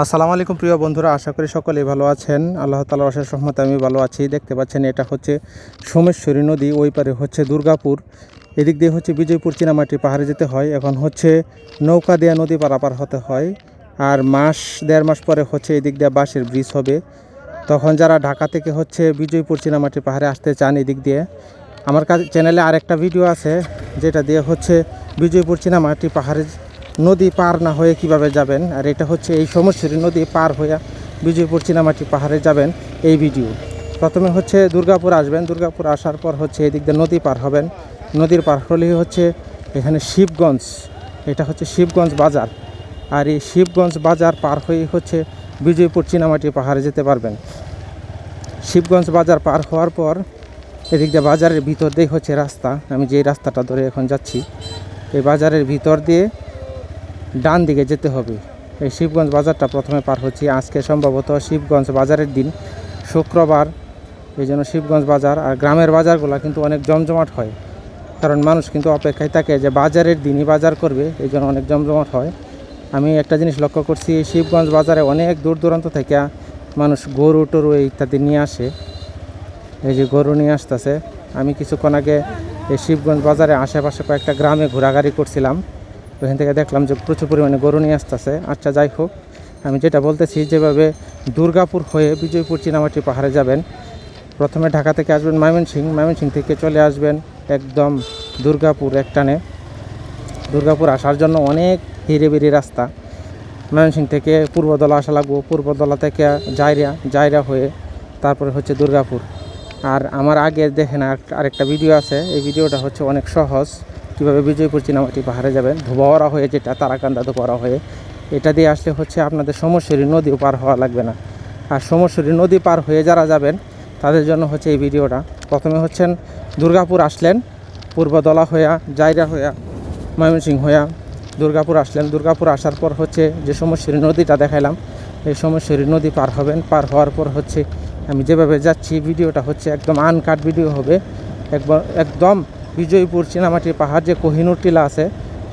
আসসালামু আলাইকুম প্রিয় বন্ধুরা, আশা করি সকলেই ভালো আছেন। আল্লাহ তালার অশেষ রহমতে আমি ভালো আছি। দেখতে পাচ্ছেন, এটা হচ্ছে সোমেশ্বরী নদী, ওই পারে হচ্ছে দুর্গাপুর। এদিক দিয়ে হচ্ছে বিজয়পুর চিনামাটি পাহাড়ে যেতে হয়। এখন হচ্ছে নৌকা দেয়া নদী পারাপার হতে হয়। আর মাস, দেড় মাস পরে হচ্ছে এদিক দিয়ে বাঁশের ব্রিজ হবে। তখন যারা ঢাকা থেকে হচ্ছে বিজয়পুর চিনামাটি পাহাড়ে আসতে চান এদিক দিয়ে, আমার কাছে চ্যানেলে আরেকটা ভিডিও আছে, যেটা দিয়ে হচ্ছে বিজয়পুর চিনামাটি পাহাড়ে নদী পার না হয়ে কীভাবে যাবেন? আর এটা হচ্ছে এই সমস্যার নদী পার হয়ে বিজয়পুর চিনামাটি পাহাড়ে যাবেন এই ভিডিও। প্রথমে হচ্ছে দুর্গাপুর আসবেন। দুর্গাপুর আসার পর হচ্ছে এদিক দিয়ে নদী পার হবেন। নদীর পার হলেই হচ্ছে এখানে শিবগঞ্জ। এটা হচ্ছে শিবগঞ্জ বাজার। আর এই শিবগঞ্জ বাজার পার হয়ে হচ্ছে বিজয়পুর চিনামাটি পাহাড়ে যেতে পারবেন। শিবগঞ্জ বাজার পার হওয়ার পর এদিক দিয়ে বাজারের ভিতর দিয়ে হচ্ছে রাস্তা। আমি যেই রাস্তাটা ধরে এখন যাচ্ছি, এই বাজারের ভিতর দিয়ে ডান দিকে যেতে হবে। এই শিবগঞ্জ বাজারটা প্রথমে পার হচ্ছি। আজকে সম্ভবত শিবগঞ্জ বাজারের দিন। শুক্রবার এই জন্য শিবগঞ্জ বাজার আর গ্রামের বাজারগুলো কিন্তু অনেক জমজমাট হয়। কারণ মানুষ কিন্তু অপেক্ষায় থাকে যে বাজারের দিনই বাজার করবে, এই জন্য অনেক জমজমাট হয়। আমি একটা জিনিস লক্ষ্য করছি, শিবগঞ্জ বাজারে অনেক দূর দূরান্ত থেকে মানুষ গরু, টরু ইত্যাদি নিয়ে আসে। এই যে গরু নিয়ে আসতেছে। আমি কিছুক্ষণ আগে এই শিবগঞ্জ বাজারে আশেপাশে কয়েকটা গ্রামে ঘোরাঘুরি করছিলাম। ওখান থেকে দেখলাম যে প্রচুর পরিমাণে গরু নিয়ে আসতেছে। আচ্ছা যাই হোক, আমি যেটা বলতেছি, যেভাবে দুর্গাপুর হয়ে বিজয়পুর চিনামাটি পাহাড়ে যাবেন, প্রথমে ঢাকা থেকে আসবেন ময়মনসিং ময়মনসিং থেকে চলে আসবেন একদম দুর্গাপুর একটানে দুর্গাপুর আসার জন্য অনেক হিরেবিরি রাস্তা। ময়মনসিং থেকে পূর্বদলা আসা লাগবো, পূর্বদলা থেকে জায়রা জায়রা হয়ে তারপরে হচ্ছে দুর্গাপুর। আর আমার আগে দেখেন আর- আরেকটা ভিডিও আছে, এই ভিডিওটা হচ্ছে অনেক সহজ। কীভাবে বিজয়পুর চীনামাটি পাহাড়ে যাবেন? ধোবাওয়ারা হয়ে যেটা, তারাকান্দা ধোবাওয়ারা হয়ে। এটা দিয়ে আসলে হচ্ছে আপনাদের সমস্যরী নদীও পার হওয়া লাগবে না। আর সমস্যরী নদী পার হয়ে যারা যাবেন, তাদের জন্য হচ্ছে এই ভিডিওটা। প্রথমে হচ্ছেন দুর্গাপুর আসলেন পূর্বদলা হইয়া জায়রা হইয়া, ময়মনসিংহ হইয়া দুর্গাপুর আসলেন। দুর্গাপুর আসার পর হচ্ছে যে সমস্যরী নদীটা দেখাইলাম, এই সমস্যরী নদী পার হবেন। পার হওয়ার পর হচ্ছে আমি যেভাবে যাচ্ছি, ভিডিওটা হচ্ছে একদম আনকাট ভিডিও হবে। একবার, একদম বিজয়পুর চীনামাটির পাহাড় যে কোহিনুর টিলা আছে,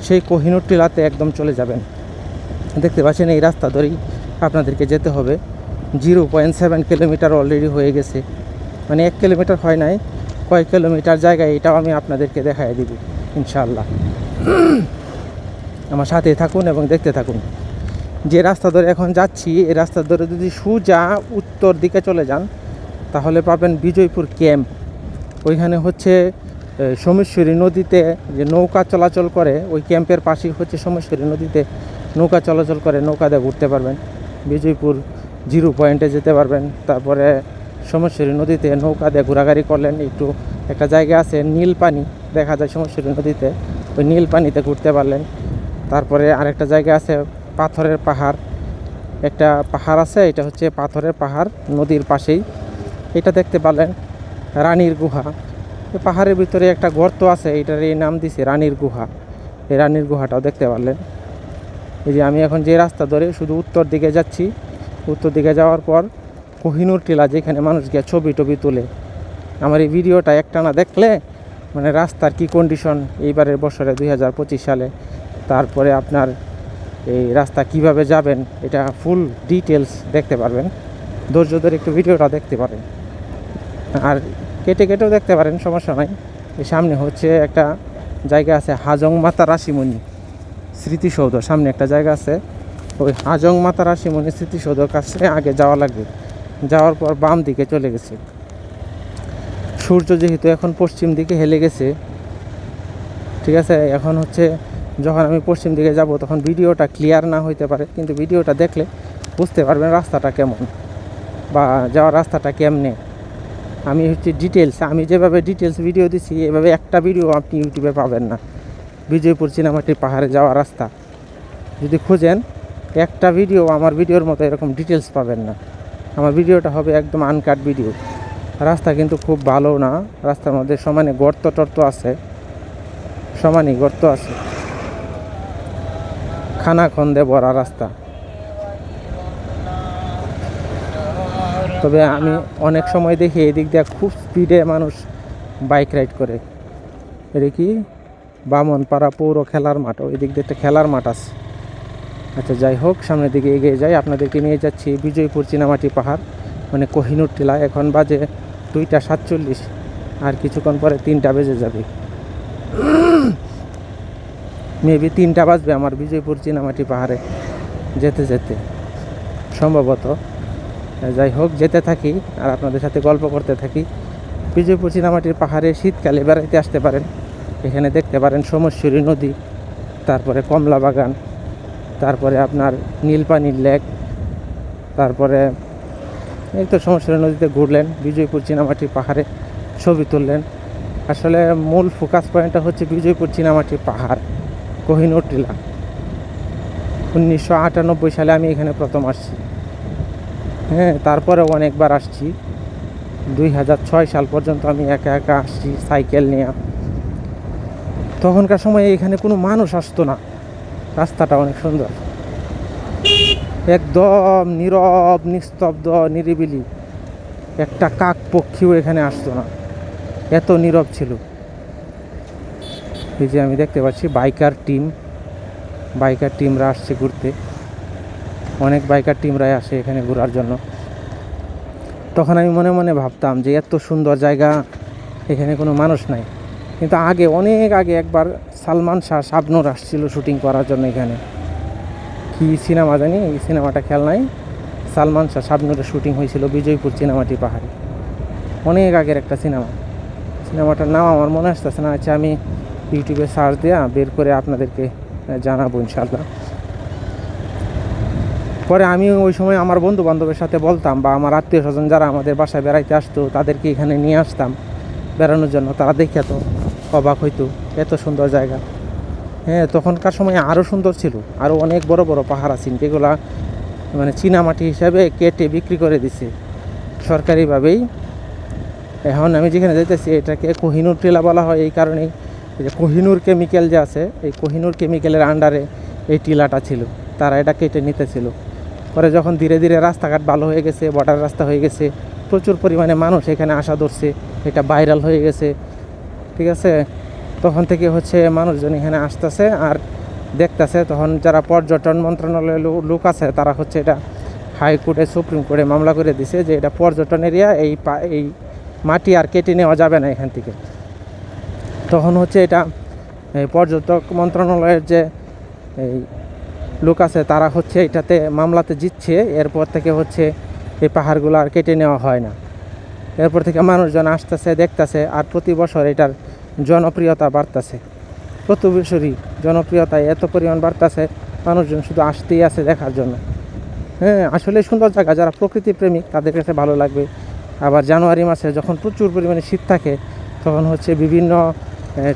সেই কোহিনুর টিলাতে একদম চলে যাবেন। দেখতে পাচ্ছেন এই রাস্তা ধরেই আপনাদেরকে যেতে হবে। Zero point seven kilometre already হয়ে গেছে। মানে এক কিলোমিটার হয় নাই, কয়েক কিলোমিটার জায়গায় এটাও আমি আপনাদেরকে দেখাই দিব, ইনশাআল্লাহ। আমার সাথে থাকুন এবং দেখতে থাকুন। যে রাস্তা ধরে এখন যাচ্ছি, এই রাস্তা ধরে যদি সোজা উত্তর দিকে চলে যান, তাহলে পাবেন বিজয়পুর ক্যাম্প। ওইখানে হচ্ছে সোমেশ্বরী নদীতে যে নৌকা চলাচল করে, ওই ক্যাম্পের পাশেই হচ্ছে সোমেশ্বরী নদীতে নৌকা চলাচল করে, নৌকা দিয়ে ঘুরতে পারবেন। বিজয়পুর জিরো পয়েন্টে যেতে পারবেন। তারপরে সোমেশ্বরী নদীতে নৌকা দিয়ে ঘোরাঘুরি করলেন। একটু একটা জায়গা আছে নীল পানি দেখা যায় সোমেশ্বরী নদীতে, ওই নীল পানিতে ঘুরতে পারলেন। তারপরে আরেকটা জায়গা আছে, পাথরের পাহাড়। একটা পাহাড় আছে, এটা হচ্ছে পাথরের পাহাড়, নদীর পাশেই। এটা দেখতে পারলেন রানীর গুহা। পাহাড়ের ভিতরে একটা গর্ত আছে এটার এই নাম দিছে রানীর গুহা। এই রানীর গুহাটাও দেখতে পারলেন। এই যে আমি এখন যে রাস্তা ধরে শুধু উত্তর দিকে যাচ্ছি, উত্তর দিকে যাওয়ার পর কোহিনুর টিলা যেখানে মানুষ গিয়ে ছবি টবি তোলে। আমার এই ভিডিওটা একটানা দেখলে মানে রাস্তার কি কন্ডিশন এইবারের বছরে দুই হাজার পঁচিশ সালে, তারপরে আপনার এই রাস্তা কীভাবে যাবেন, এটা ফুল ডিটেলস দেখতে পারবেন। ধৈর্য ধরে একটু ভিডিওটা দেখতে পারেন। আর কেটে কেটেও দেখতে পারেন, সমস্যা নাই। এই সামনে হচ্ছে একটা জায়গা আছে হাজং মাতা রাশিমণি স্মৃতিসৌধ। সামনে একটা জায়গা আছে, ওই হাজং মাতা রাশিমণি স্মৃতিসৌধের কাছে আগে যাওয়া লাগবে। যাওয়ার পর বাম দিকে চলে গেছে। সূর্য যেহেতু এখন পশ্চিম দিকে হেলে গেছে, ঠিক আছে? এখন হচ্ছে যখন আমি পশ্চিম দিকে যাব তখন ভিডিওটা ক্লিয়ার না হইতে পারে, কিন্তু ভিডিওটা দেখলে বুঝতে পারবেন রাস্তাটা কেমন বা যাওয়ার রাস্তাটা কেমনে। আমি হচ্ছে ডিটেলস আমি যেভাবে ডিটেলস ভিডিও দিছি, এভাবে একটা ভিডিও আপনি ইউটিউবে পাবেন না। বিজয়পুর চীনামাটির পাহাড়ে যাওয়ার রাস্তা। যদি খুঁজেন, একটা ভিডিও আমার ভিডিওর মতো এরকম ডিটেলস পাবেন না। আমার ভিডিওটা হবে একদম আনকাট ভিডিও রাস্তা কিন্তু খুব ভালো না। রাস্তার মধ্যে সমানে গর্ত টর্ত আছে। সমানই গর্ত আছে। খানা খন্দে ভরা রাস্তা। তবে আমি অনেক সময় দেখি এদিক দিয়ে খুব স্পিডে মানুষ বাইক রাইড করে। এটা কি? বামনপাড়া পৌর খেলার মাঠ ওই দিক দিয়ে একটা খেলার মাঠ আছে। আচ্ছা যাই হোক, সামনের দিকে এগিয়ে যাই। আপনাদেরকে নিয়ে যাচ্ছি বিজয়পুর চিনামাটি পাহাড় মানে কোহিনুর টিলা। এখন বাজে দুইটা সাতচল্লিশ, আর কিছুক্ষণ পরে তিনটা বেজে যাবে। মেবি তিনটা বাজবে আমার বিজয়পুর চিনামাটি পাহাড়ে যেতে যেতে। সম্ভবত যাই হোক, যেতে থাকি আর আপনাদের সাথে গল্প করতে থাকি। বিজয়পুর চিনামাটির পাহাড়ে শীতকালে বেড়াইতে আসতে পারেন। এখানে দেখতে পারেন সমস্বরী নদী, তারপরে কমলা বাগান, তারপরে আপনার নীলপানির লেক, তারপরে এই তো সমস্বরী নদীতে ঘুরলেন, বিজয়পুর চীনামাটি পাহাড়ে ছবি তুললেন। আসলে মূল ফোকাস পয়েন্টটা হচ্ছে বিজয়পুর চীনামাটি পাহাড়, কোহিনুর টিলা। উনিশশো আটানব্বই সালে আমি এখানে প্রথম আসছি। হ্যাঁ তারপরে অনেকবার আসছি। দুই হাজার ছয় সাল পর্যন্ত আমি একা একা আসছি সাইকেল নিয়ে। তখনকার সময় এখানে কোনো মানুষ আসতো না। রাস্তাটা অনেক সুন্দর। একদম নীরব, নিস্তব্ধ, নিরিবিলি। একটা কাক পক্ষীও এখানে আসতো না। এত নীরব ছিল। এই যে আমি দেখতে পাচ্ছি, বাইকার টিম। বাইকার টিমরা আসছে ঘুরতে। অনেক বাইকার টিমরাই আসে এখানে ঘোরার জন্য। তখন আমি মনে মনে ভাবতাম যে এত সুন্দর জায়গা, এখানে কোনো মানুষ নাই। কিন্তু আগে, অনেক আগে একবার সালমান শাহ শাবনুর আসছিল শুটিং করার জন্য এখানে। কি সিনেমা জানি? এই সিনেমাটা খেয়াল নাই। সালমান শাহ শাবনুরের শুটিং হয়েছিল বিজয়পুর সিনেমাটি পাহাড়ে। অনেক আগের একটা সিনেমা সিনেমাটার নাম আমার মনে আসতেছে না আচ্ছা আমি ইউটিউবে সার্চ দেওয়া বের করে আপনাদেরকে জানাব ইনশাল্লাহ পরে আমি ওই সময় আমার বন্ধু বান্ধবের সাথে বলতাম বা আমার আত্মীয় স্বজন যারা আমাদের বাসায় বেড়াইতে আসতো, তাদেরকে এখানে নিয়ে আসতাম বেড়ানোর জন্য। তারা দেখে তো অবাক হইতো, এত সুন্দর জায়গা। হ্যাঁ তখনকার সময় আরও সুন্দর ছিল। আরও অনেক বড় বড় পাহাড় আছে, যেগুলা মানে চীনামাটি হিসাবে কেটে বিক্রি করে দিছে সরকারিভাবেই। এখন আমি যেখানে যেতেছি এটাকে কোহিনুর টিলা বলা হয় এই কারণেই। যে কোহিনুর কেমিক্যাল যে আছে, এই কোহিনুর কেমিক্যালের আন্ডারে এই টিলাটা ছিল। তারা এটা কেটে নিতেছিল। পরে যখন ধীরে ধীরে রাস্তাঘাট ভালো হয়ে গেছে বর্ডার রাস্তা হয়ে গেছে, প্রচুর পরিমাণে মানুষ এখানে আসা ধরছে, এটা ভাইরাল হয়ে গেছে, ঠিক আছে? তখন থেকে হচ্ছে মানুষজন এখানে আসতেছে আর দেখতেছে, তখন যারা পর্যটন মন্ত্রণালয়ের লোক আছে, তারা হচ্ছে এটা হাইকোর্টে সুপ্রিম কোর্টে মামলা করে দিছে যে এটা পর্যটন এরিয়া এই এই মাটি আর কেটে নেওয়া যাবে না এখান থেকে। তখন হচ্ছে এটা পর্যটক মন্ত্রণালয়ের যে এই লোক আছে, তারা হচ্ছে এটাতে মামলাতে জিতছে, এরপর থেকে হচ্ছে এই পাহাড়গুলো আর কেটে নেওয়া হয় না। এরপর থেকে মানুষজন আসতেছে, দেখতেছে, আর প্রতি বছর এটার জনপ্রিয়তা বাড়তেছে। প্রতি বছরই জনপ্রিয়তা এত পরিমাণ বাড়তেছে, মানুষজন শুধু আসতেই আছে দেখার জন্য। হ্যাঁ আসলে সুন্দর জায়গা, যারা প্রকৃতি প্রেমিক, তাদের কাছে ভালো লাগবে। আবার জানুয়ারি মাসে যখন প্রচুর পরিমাণে শীত থাকে, তখন হচ্ছে বিভিন্ন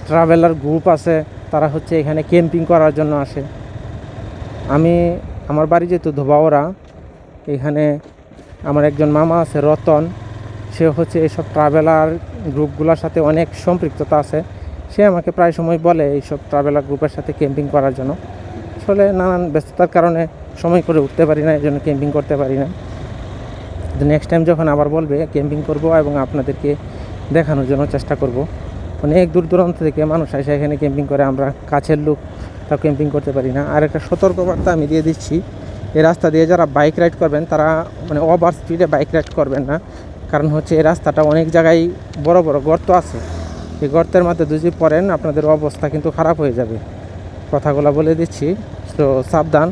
ট্রাভেলার গ্রুপ আছে, তারা হচ্ছে এখানে ক্যাম্পিং করার জন্য আসে। আমি আমার বাড়ি যেহেতু ধোবাওরা এখানে আমার একজন মামা আছে, রতন। সে হচ্ছে এইসব ট্রাভেলার গ্রুপগুলোর সাথে অনেক সম্পৃক্ততা আছে। সে আমাকে প্রায় সময় বলে এইসব ট্রাভেলার গ্রুপের সাথে ক্যাম্পিং করার জন্য। আসলে নানান ব্যস্ততার কারণে সময় করে উঠতে পারি না এই জন্য ক্যাম্পিং করতে পারি না। নেক্সট টাইম যখন আবার বলবে ক্যাম্পিং করব এবং আপনাদেরকে দেখানোর জন্য চেষ্টা করব। অনেক দূর দূরান্ত থেকে মানুষ আসে, এখানে ক্যাম্পিং করে। আমরা কাছের লোক তাও ক্যাম্পিং করতে পারি না। আর একটা সতর্কবার্তা আমি দিয়ে দিচ্ছি, এই রাস্তা দিয়ে যারা বাইক রাইড করবেন, তারা মানে ওভার স্পিডে বাইক রাইড করবেন না। কারণ হচ্ছে এই রাস্তাটা অনেক জায়গায় বড় বড় গর্ত আছে। এই গর্তের মধ্যে যদি পড়েন, আপনাদের অবস্থা কিন্তু খারাপ হয়ে যাবে। কথাগুলো বলে দিচ্ছি, তো সাবধান।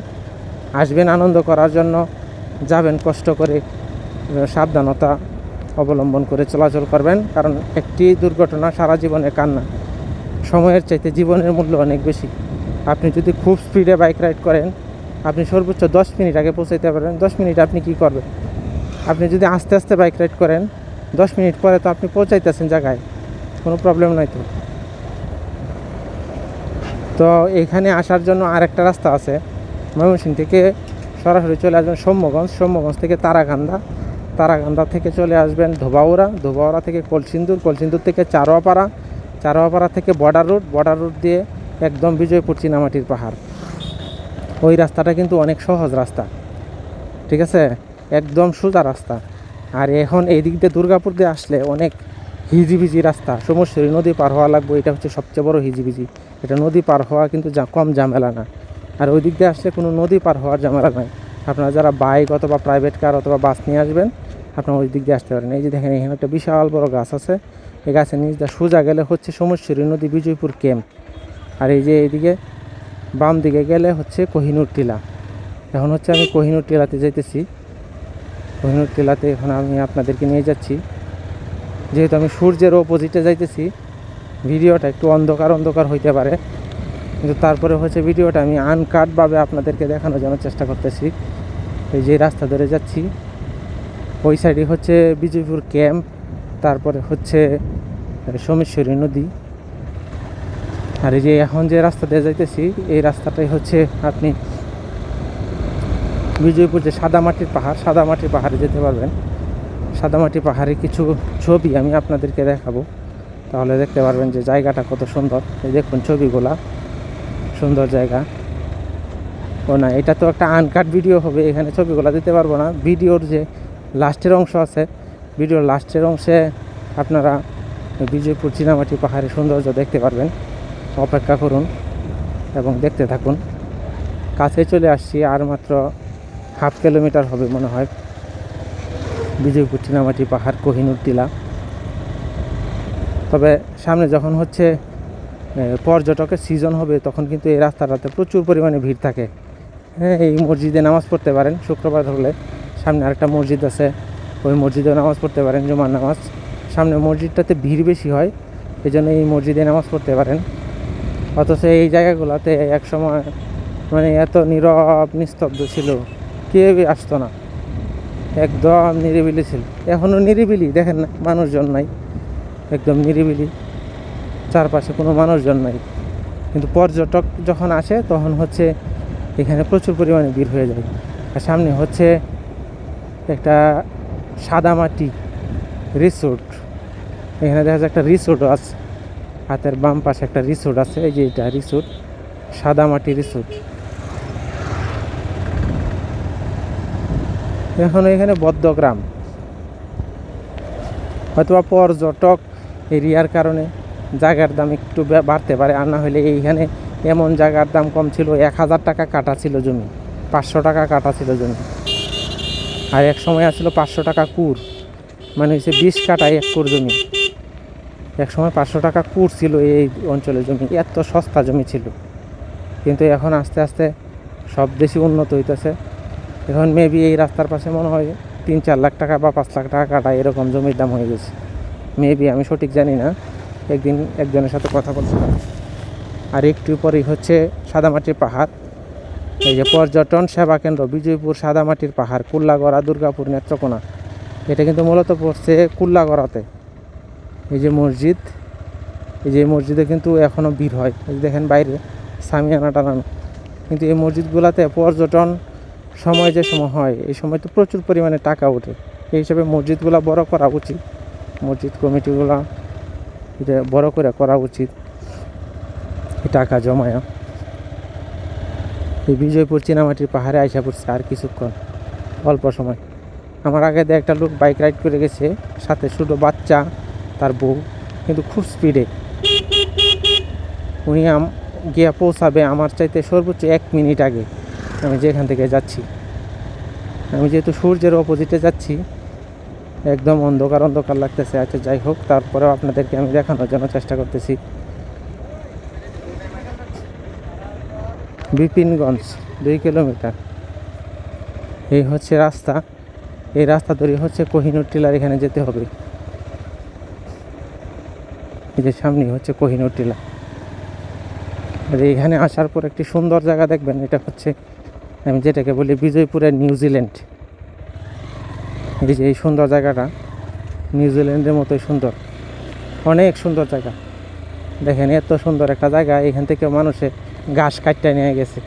আসবেন আনন্দ করার জন্য, যাবেন কষ্ট করে সাবধানতা অবলম্বন করে চলাচল করবেন। কারণ একটি দুর্ঘটনা সারা জীবনে কান্না। সময়ের চাইতে জীবনের মূল্য অনেক বেশি। আপনি যদি খুব স্পিডে বাইক রাইড করেন, আপনি সর্বোচ্চ দশ মিনিট আগে পৌঁছাইতে পারেন দশ মিনিট আপনি কি করবেন? আপনি যদি আস্তে আস্তে বাইক রাইড করেন, দশ মিনিট পরে তো আপনি পৌঁছাইতেছেন জায়গায়। কোনো প্রবলেম নাই তো। তো এখানে আসার জন্য আরেকটা রাস্তা আছে। ময়মনসিং থেকে সরাসরি চলে আসবেন সৌম্যগঞ্জ। সৌম্যগঞ্জ থেকে তারাকান্দা তারাকান্দা থেকে চলে আসবেন ধোবাউড়া। ধোবাউড়া থেকে কলসিন্দুর। কলসিন্দুর থেকে চারোয়াপাড়া। চারোয়াপাড়া থেকে বর্ডার রুট বর্ডার রুট দিয়ে একদম বিজয়পুর চিনামাটির পাহাড়। ওই রাস্তাটা কিন্তু অনেক সহজ রাস্তা, ঠিক আছে? একদম সোজা রাস্তা। আর এখন এই দিক দিয়ে দুর্গাপুর দিয়ে আসলে অনেক হিজিবিজি রাস্তা। সমস্যা নদী পার হওয়া লাগবে, এটা হচ্ছে সবচেয়ে বড় হিজিবিজি। এটা নদী পার হওয়া কিন্তু যা- কম ঝামেলা না। আর ওই দিক দিয়ে আসলে কোনো নদী পার হওয়ার ঝামেলা নাই। আপনারা যারা বাইক অথবা প্রাইভেট কার অথবা বাস নিয়ে আসবেন, আপনারা ওই দিক দিয়ে আসতে পারেন। এই যে দেখেন, এখানে একটা বিশাল বড় গাছ আছে। এই গাছের নিচ দিয়ে সোজা গেলে হচ্ছে সমস্যরী নদী বিজয়পুর ক্যাম্প আর এই যে এইদিকে বাম দিকে গেলে হচ্ছে কোহিনুর টিলা। এখন হচ্ছে আমি কোহিনুর টিলাতে যাইতেছি। কোহিনুর টিলাতে এখন আমি আপনাদেরকে নিয়ে যাচ্ছি। যেহেতু আমি সূর্যের অপোজিটে যাইতেছি, ভিডিওটা একটু অন্ধকার অন্ধকার হইতে পারে। কিন্তু তারপরে হচ্ছে ভিডিওটা আমি আনকাটভাবে আপনাদেরকে দেখানোর জন্য চেষ্টা করতেছি। এই যে রাস্তা ধরে যাচ্ছি, ওই সাইডে হচ্ছে বিজয়পুর ক্যাম্প তারপরে হচ্ছে সোমেশ্বরী নদী। আর এই যে এখন যে রাস্তা দিয়ে যাইতেছি, এই রাস্তাটাই হচ্ছে আপনি বিজয়পুর যে সাদামাটির পাহাড়, সাদামাটির পাহাড়ে যেতে পারবেন। সাদামাটি পাহাড়ে কিছু ছবি আমি আপনাদেরকে দেখাবো। তাহলে দেখতে পারবেন যে জায়গাটা কত সুন্দর। এই দেখুন ছবিগুলা, সুন্দর জায়গা। ও না, এটা তো একটা আনকাট ভিডিও হবে, এখানে ছবিগুলো দিতে পারব না। ভিডিওর যে লাস্টের অংশ আছে, ভিডিওর লাস্টের অংশে আপনারা বিজয়পুর চীনামাটি পাহাড়ের সৌন্দর্য দেখতে পারবেন। অপেক্ষা করুন এবং দেখতে থাকুন। কাছে চলে আসছি, আর মাত্র হাফ কিলোমিটার হবে মনে হয়। বিজয়পুর চীনামাটি পাহাড়, কোহিনুর টিলা। তবে সামনে যখন হচ্ছে পর্যটকের সিজন হবে, তখন কিন্তু এই রাস্তাটাতে প্রচুর পরিমাণে ভিড় থাকে। হ্যাঁ এই মসজিদে নামাজ পড়তে পারেন, শুক্রবার হলে সামনে আরেকটা মসজিদ আছে, ওই মসজিদে নামাজ পড়তে পারেন, জুমার নামাজ। সামনে মসজিদটাতে ভিড় বেশি হয় এই জন্য এই মসজিদে নামাজ পড়তে পারেন। অথচ এই জায়গাগুলোতে এক সময় মানে এত নীরব, নিস্তব্ধ ছিল, কেউই আসতো না। একদম নিরিবিলি ছিল। এখনও নিরিবিলি, দেখেন না, মানুষজন নাই। একদম নিরিবিলি। চারপাশে কোনো মানুষজন নাই। কিন্তু পর্যটক যখন আসে, তখন হচ্ছে এখানে প্রচুর পরিমাণে ভিড় হয়ে যায়। আর সামনে হচ্ছে একটা সাদামাটি রিসোর্ট। এখানে দেখা যায় একটা রিসোর্টও আছে। হাতের বাম পাশে একটা রিসোর্ট আছে, এই যে এটা রিসোর্ট, সাদা সাদামাটি রিসোর্ট। এখন এখানে বদ্ধগ্রাম হয়তোবা পর্যটক এরিয়ার কারণে জায়গার দাম একটু বাড়তে পারে, আর না হলে এইখানে এমন জায়গার দাম কম ছিল, এক হাজার টাকা কাটা ছিল জমি, পাঁচশো টাকা কাটা ছিল জমি। আর এক সময় আসছিল পাঁচশো টাকা কুর মানে হচ্ছে বিশ কাটায় এক কুর জমি। এক সময় পাঁচশো টাকা কুর ছিল এই অঞ্চলের জমি, এত সস্তা জমি ছিল। কিন্তু এখন আস্তে আস্তে সব বেশি উন্নত হইতেছে। এখন মেবি এই রাস্তার পাশে মনে হয় তিন চার লাখ টাকা বা পাঁচ লাখ টাকা কাটা এরকম জমির দাম হয়ে গেছে। মেবি আমি সঠিক জানি না। একদিন একজনের সাথে কথা বলছিলাম আর একটু পরেই হচ্ছে সাদামাটির পাহাড়। এই যে পর্যটন সেবা কেন্দ্র, বিজয়পুর সাদামাটির পাহাড়, কুল্লাগড়া, দুর্গাপুর নেত্রকোনা। এটা কিন্তু মূলত পড়ছে কুল্লাগড়াতে। এই যে মসজিদ, এই যে মসজিদে কিন্তু এখনও ভিড় হয়। এই দেখেন বাইরে সামিয়ানা টানানো। কিন্তু এই মসজিদগুলোতে পর্যটন সময় যে সময় হয়, এই সময় তো প্রচুর পরিমাণে টাকা ওঠে। এই হিসাবে মসজিদগুলো বড় করা উচিত। মসজিদ কমিটিগুলো এটা বড় করে করা উচিত। টাকা জমায়া। এই বিজয়পুর চিনামাটির পাহাড়ে আইসা পড়ছে আর কিছুক্ষণ, অল্প সময়। আমার আগে একটা লোক বাইক রাইড করে গেছে, সাথে ছোটো বাচ্চা। তার বউ, কিন্তু খুব স্পিডে উনি গিয়া পৌঁছাবে আমার চাইতে সর্বোচ্চ এক মিনিট আগে। আমি যেখান থেকে যাচ্ছি। আমি যেহেতু সূর্যের অপোজিটে যাচ্ছি, একদম অন্ধকার অন্ধকার লাগতেছে। আচ্ছা যাই হোক, তারপরেও আপনাদেরকে আমি দেখানোর জন্য চেষ্টা করতেছি। বিপিনগঞ্জ, দুই কিলোমিটার। এই হচ্ছে রাস্তা। এই রাস্তা ধরে হচ্ছে কোহিনুর টিলার এখানে যেতে হবে। যে সামনে হচ্ছে কোহিনুর টিলা। আর এখানে আসার পর একটি সুন্দর জায়গা দেখবেন, এটা হচ্ছে, আমি যেটাকে বলি বিজয়পুরের নিউজিল্যান্ড এই যে এই সুন্দর জায়গাটা নিউজিল্যান্ডের মতোই সুন্দর। অনেক সুন্দর জায়গা। দেখেন এত সুন্দর একটা জায়গা, এখান থেকে মানুষে ঘাস কাটতে নিয়ে গেছে।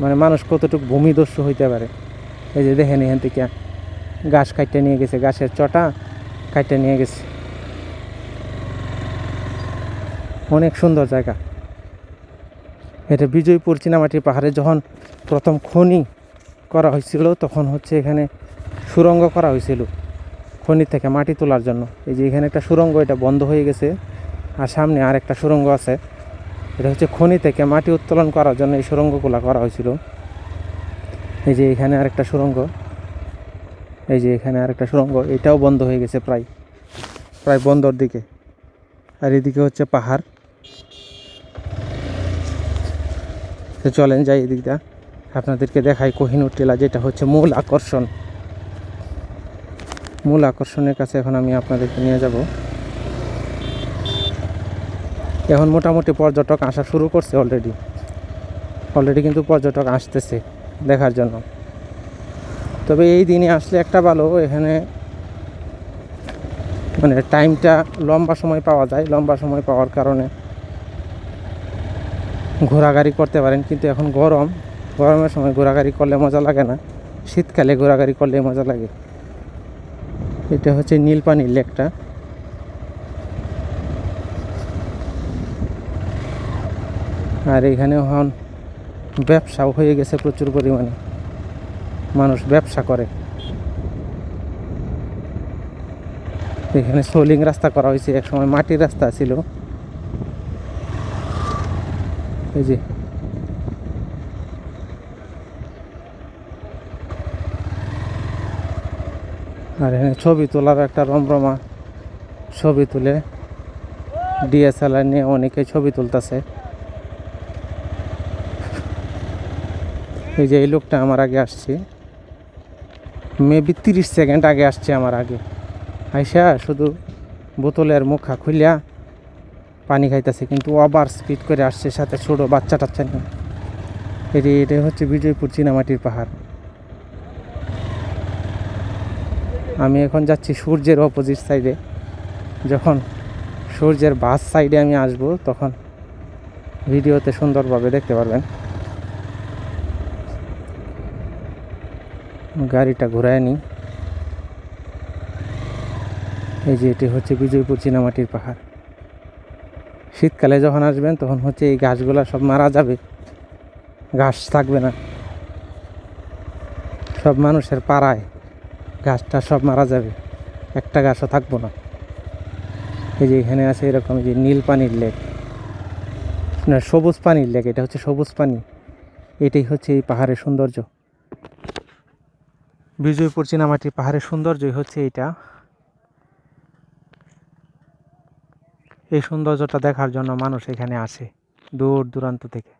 মানে মানুষ কতটুকু ভূমিদস্যু হইতে পারে। এই যে দেখেন এখান থেকে ঘাস কাটতে নিয়ে গেছে গাছের চটা কাটতে নিয়ে গেছে। অনেক সুন্দর জায়গা। এটা বিজয়পুর চীনামাটির পাহাড়ে যখন প্রথম খনি করা হয়েছিল, তখন হচ্ছে এখানে সুরঙ্গ করা হয়েছিল খনি থেকে মাটি তোলার জন্য। এই যে এখানে একটা সুরঙ্গ, এটা বন্ধ হয়ে গেছে। আর সামনে আর একটা সুরঙ্গ আছে। এটা হচ্ছে খনি থেকে মাটি উত্তোলন করার জন্য এই সুরঙ্গগুলো করা হয়েছিল। এই যে এখানে আরেকটা সুড়ঙ্গ এই যে এখানে আরেকটা সুড়ঙ্গ এটাও বন্ধ হয়ে গেছে প্রায় প্রায় বন্ধর দিকে। আর এদিকে হচ্ছে পাহাড়। তো চলেন যাই এদিকটা আপনাদেরকে দেখাই কোহিনুর টেলা, যেটা হচ্ছে মূল আকর্ষণ। মূল আকর্ষণের কাছে এখন আমি আপনাদেরকে নিয়ে যাব। এখন মোটামুটি পর্যটক আসা শুরু করছে অলরেডি অলরেডি কিন্তু পর্যটক আসতেছে দেখার জন্য। তবে এই দিনে আসলে একটা ভালো, এখানে মানে টাইমটা লম্বা সময় পাওয়া যায়, লম্বা সময় পাওয়ার কারণে। ঘোরাঘুরি করতে পারেন, কিন্তু এখন গরম। গরমের সময় ঘোরাঘুরি করলে মজা লাগে না। শীতকালে ঘোরাঘুরি করলে মজা লাগে। এটা হচ্ছে নীলপানির লেকটা। আর এখানে এখন ব্যবসাও হয়ে গেছে প্রচুর পরিমাণে। মানুষ ব্যবসা করে। এখানে সোলিং রাস্তা করা হয়েছে এক সময় মাটির রাস্তা ছিল। এই যে। আর এখানে ছবি তোলার একটা রমরমা ছবি তুলে ডিএসএলআর নিয়ে অনেকে ছবি তুলতেছে। এই যে এই লোকটা আমার আগে আসছে। মেবি তিরিশ সেকেন্ড আগে আসছে আমার আগে। আইসা শুধু বোতলের মুখা খুলিয়া পানি খাইতেছে, কিন্তু ওভার স্পিড করে আসছে সাথে ছোটো বাচ্চা টাচ্চা নিয়ে। এটি, এটা হচ্ছে বিজয়পুর চিনামাটির পাহাড়। আমি এখন যাচ্ছি সূর্যের অপোজিট সাইডে যখন সূর্যের বাস সাইডে আমি আসব, তখন ভিডিওতে সুন্দরভাবে দেখতে পারবেন। গাড়িটা ঘুরায় নিই। এই যে এটি হচ্ছে বিজয়পুর চিনামাটির পাহাড়। শীতকালে যখন আসবেন, তখন হচ্ছে এই গাছগুলা সব মারা যাবে। ঘাস থাকবে না। সব মানুষের পাড়ায় গাছটা সব মারা যাবে। একটা গাছও থাকব না। এই যে এখানে আছে এরকম যে নীল পানির লেক। না, সবুজ পানির লেক, এটা হচ্ছে সবুজ পানি। এটাই হচ্ছে এই পাহাড়ের সৌন্দর্য। বিজয়পুর চীনামাটির পাহাড়ের সৌন্দর্যই হচ্ছে এইটা। এই সৌন্দর্যটা দেখার জন্য মানুষ এখানে আসে দূর দূরান্ত থেকে।